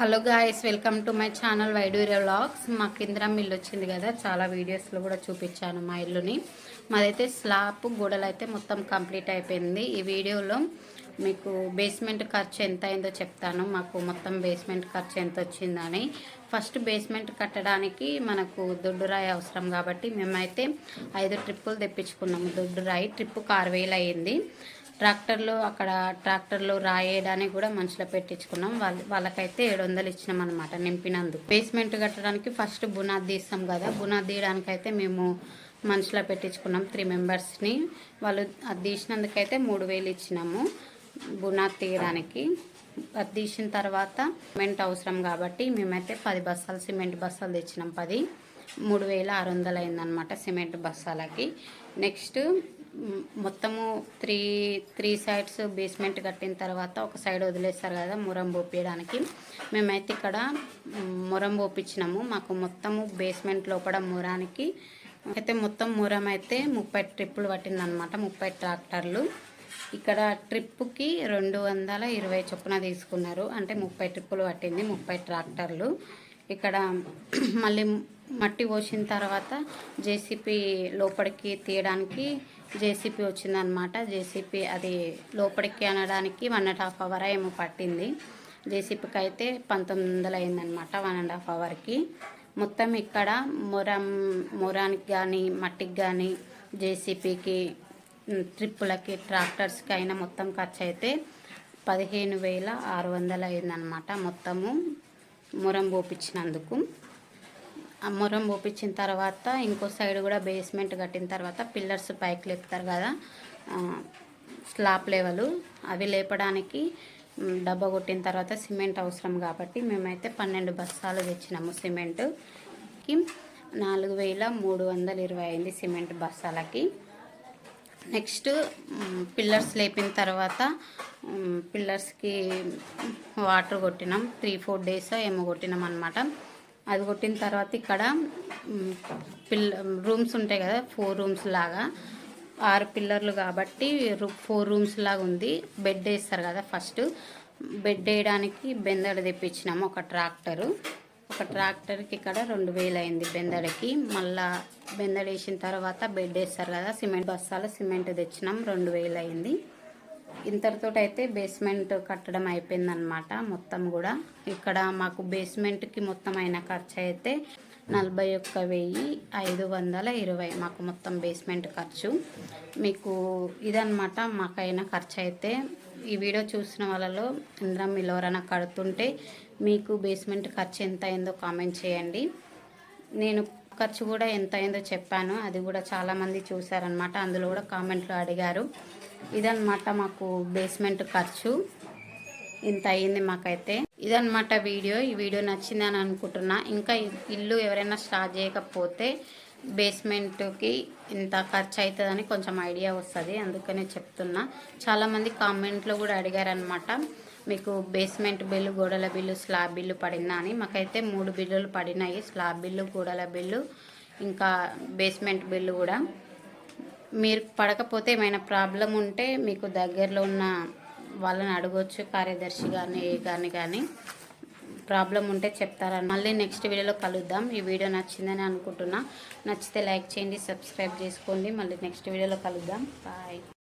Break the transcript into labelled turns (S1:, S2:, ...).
S1: Hello guys welcome to my channel Vaiduriya vlogs. మా కింద ఇల్లు వచ్చింది కదా చాలా వీడియోస్లో కూడా చూపించాను మా ఇల్లుని. మాదైతే స్లాబ్ గోడలు అయితే మొత్తం కంప్లీట్ అయిపోయింది. ఈ వీడియోలో మీకు బేస్మెంట్ ఖర్చు ఎంత అయిందో చెప్తాను. మాకు మొత్తం బేస్మెంట్ ఖర్చు ఎంత వచ్చిందని. ఫస్ట్ బేస్మెంట్ కట్టడానికి మనకు దొడ్డురాయి అవసరం కాబట్టి మేమైతే ఐదు ట్రిప్పులు తెప్పించుకున్నాము. దొడ్డురాయి ట్రిప్పు ఆరు వేలు అయ్యింది ట్రాక్టర్లు అక్కడ ట్రాక్టర్లో రాయేయడానికి కూడా మనుషులు పెట్టించుకున్నాం. వాళ్ళ వాళ్ళకైతే ఏడు వందలు ఇచ్చినాం అనమాట నింపినందుకు. బేస్మెంట్ కట్టడానికి ఫస్ట్ బునాది తీస్తాం కదా. బునాది తీయడానికి అయితే మేము మనుషుల పెట్టించుకున్నాం త్రీ మెంబర్స్ని వాళ్ళు అది తీసినందుకైతే మూడు వేలు ఇచ్చినాము బునాది తీయడానికి. అది తీసిన తర్వాత సిమెంట్ అవసరం కాబట్టి మేమైతే పది బస్తాలు సిమెంట్ బస్తాలు తెచ్చినాం పది. మూడు వేల ఆరు వందలు అయిందనమాట సిమెంట్ బస్తాలకి. నెక్స్ట్ మొత్తము త్రీ త్రీ సైడ్స్ బేస్మెంట్ కట్టిన తర్వాత ఒక సైడ్ వదిలేస్తారు కదా మురం పోపించడానికి మేమైతే ఇక్కడ మురం పోపించినాము మాకు మొత్తము బేస్మెంట్ లోపల మురానికి అయితే మొత్తం మురం అయితే ముప్పై ట్రిప్పులు పట్టిందనమాట ముప్పై ట్రాక్టర్లు. ఇక్కడ ట్రిప్పుకి రెండు వందల ఇరవై చొప్పున తీసుకున్నారు. అంటే ముప్పై ట్రిప్పులు పట్టింది ముప్పై ట్రాక్టర్లు. ఇక్కడ మళ్ళీ మట్టి పోసిన తర్వాత జేసీపీ లోపలికి తీయడానికి జేసీపీ వచ్చిందనమాట జేసీపీ అది లోపలికి అనడానికి వన్ అండ్ హాఫ్ అవర్ ఏమో పట్టింది. జేసీపీకి అయితే పంతొమ్మిది వందలు అయిందనమాట వన్ అండ్ హాఫ్ అవర్కి మొత్తం ఇక్కడ మొరం మొరానికి కానీ మట్టికి కానీ జేసీపీకి ట్రిప్పులకి ట్రాక్టర్స్కి అయినా మొత్తం ఖర్చు అయితే పదిహేను వేల ఆరు వందలు అయిందనమాట మొత్తము మొరం పోపించినందుకు అమ్మరం ఊపించిన పోపించిన తర్వాత ఇంకో సైడ్ కూడా బేస్మెంట్ కట్టిన తర్వాత పిల్లర్స్ పైకి లేపుతారు కదా స్లాబ్ లెవెల్ అవి లేపడానికి డబ్బా కొట్టిన తర్వాత సిమెంట్ అవసరం కాబట్టి మేమైతే పన్నెండు బస్తాలు తెచ్చినాము సిమెంట్కి నాలుగు వేల మూడు వందల ఇరవై అయింది సిమెంట్ బస్తాలకి. నెక్స్ట్ పిల్లర్స్ లేపిన తర్వాత పిల్లర్స్కి వాటర్ కొట్టినాం. త్రీ ఫోర్ డేస్ ఏమో కొట్టినాం అనమాట అది కొట్టిన తర్వాత ఇక్కడ పిల్ల రూమ్స్ ఉంటాయి కదా ఫోర్ రూమ్స్ లాగా. ఆరు పిల్లర్లు కాబట్టి ఫోర్ రూమ్స్ లాగా ఉంది. బెడ్ వేస్తారు కదా ఫస్ట్. బెడ్ వేయడానికి బెందడ తెప్పించినాము ఒక ట్రాక్టరు. ఒక ట్రాక్టర్కి ఇక్కడ రెండు వేలు అయింది బెందడికి. మళ్ళా బెందడ వేసిన తర్వాత బెడ్ వేస్తారు కదా సిమెంట్ బస్తాలు సిమెంట్ తెచ్చినాం రెండు వేలు అయింది. ఇంతటితో అయితే బేస్మెంట్ కట్టడం అయిపోయిందనమాట మొత్తం కూడా. ఇక్కడ మాకు బేస్మెంట్కి మొత్తం అయిన ఖర్చు అయితే నలభై ఒక్క వెయ్యి ఐదు వందల ఇరవై మాకు మొత్తం బేస్మెంట్ ఖర్చు. మీకు ఇదనమాట మాకైన ఖర్చు అయితే ఈ వీడియో చూసిన వాళ్ళలో ఇంద్రం మీరు ఎవరైనా కడుతుంటే మీకు బేస్మెంట్ ఖర్చు ఎంత అయిందో కామెంట్ చేయండి. నేను ఖర్చు కూడా ఎంత అయిందో చెప్పాను. అది కూడా చాలామంది చూసారనమాట అందులో కూడా కామెంట్లు అడిగారు. ఇదన్నమాట మాకు బేస్మెంట్ ఖర్చు. ఇంత అయ్యింది మాకైతే. ఇదన్నమాట వీడియో. ఈ వీడియో నచ్చిందని అనుకుంటున్నా. ఇంకా ఇల్లు ఎవరైనా స్టార్ట్ చేయకపోతే బేస్మెంట్కి ఇంత ఖర్చు అవుతుందని కొంచెం ఐడియా వస్తుంది. అందుకనే చెప్తున్నా. చాలామంది కామెంట్లో కూడా అడిగారనమాట మీకు బేస్మెంట్ బిల్లు గోడల బిల్లు స్లాబ్ బిల్లు పడిందా? అని. మాకైతే మూడు బిల్లులు పడినాయి. స్లాబ్ బిల్లు గోడల బిల్లు ఇంకా బేస్మెంట్ బిల్లు కూడా. మీరు పడకపోతే ఏమైనా ప్రాబ్లం ఉంటే మీకు దగ్గరలో ఉన్న వాళ్ళని అడగవచ్చు కార్యదర్శి గారిని ఏ గారిని కానీ ప్రాబ్లం ఉంటే చెప్తారని. మళ్ళీ నెక్స్ట్ వీడియోలో కలుద్దాం. ఈ వీడియో నచ్చిందని అనుకుంటున్నా. నచ్చితే లైక్ చేయండి సబ్స్క్రైబ్ చేసుకోండి. మళ్ళీ నెక్స్ట్ వీడియోలో కలుద్దాం. బాయ్.